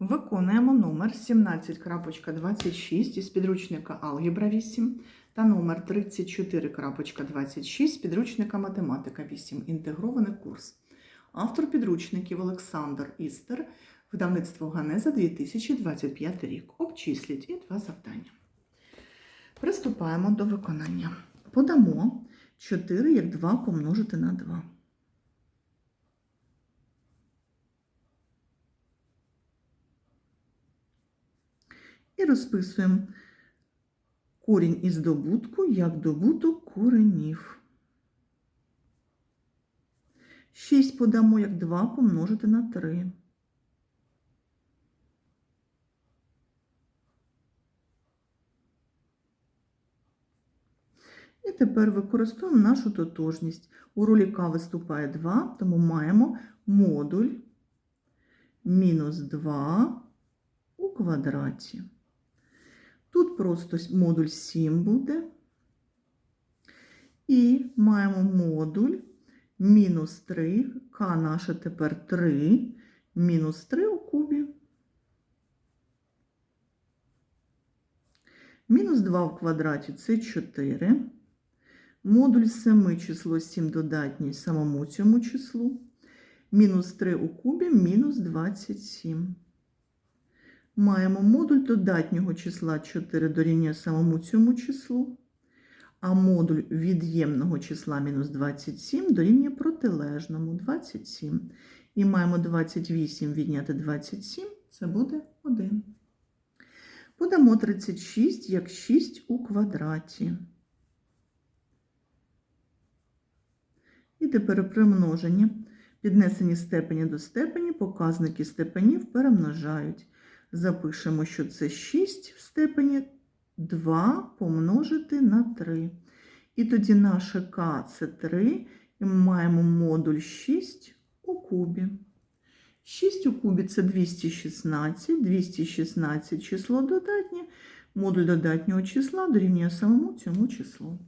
Виконуємо номер 17.26 із підручника Алгебра 8 та номер 34.26 з підручника Математика 8. Інтегрований курс. Автор підручників Олександр Істер, видавництво Ганеза 2025 рік. Обчисліть і два завдання. Приступаємо до виконання. Подамо 4 як 2 помножити на 2. І розписуємо корінь із добутку як добуток коренів. 6 подамо як 2 помножити на 3. І тепер використовуємо нашу тотожність. У ролі К виступає 2, тому маємо модуль мінус 2 у квадраті. Тут просто модуль 7 буде. І маємо модуль мінус 3, К наше тепер 3, мінус 3 у кубі. Мінус 2 в квадраті це 4. Модуль 7 число 7 додатній самому цьому числу. Мінус 3 у кубі мінус 27. Маємо модуль додатнього числа 4 дорівнює самому цьому числу, а модуль від'ємного числа мінус 27 дорівнює протилежному 27. І маємо 28 відняти 27, це буде 1. Подамо 36 як 6 у квадраті. І тепер при множенні піднесені степені до степені, показники степенів перемножають. Запишемо, що це 6 в степені 2 помножити на 3. І тоді наше К це 3, і ми маємо модуль 6 у кубі. 6 у кубі це 216, 216 число додатнє, модуль додатнього числа дорівнює самому цьому числу.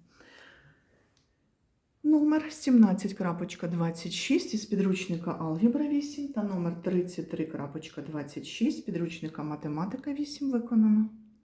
Номер 17.26 із підручника Алгебра 8 та номер 33.26 з підручника Математика 8 виконано.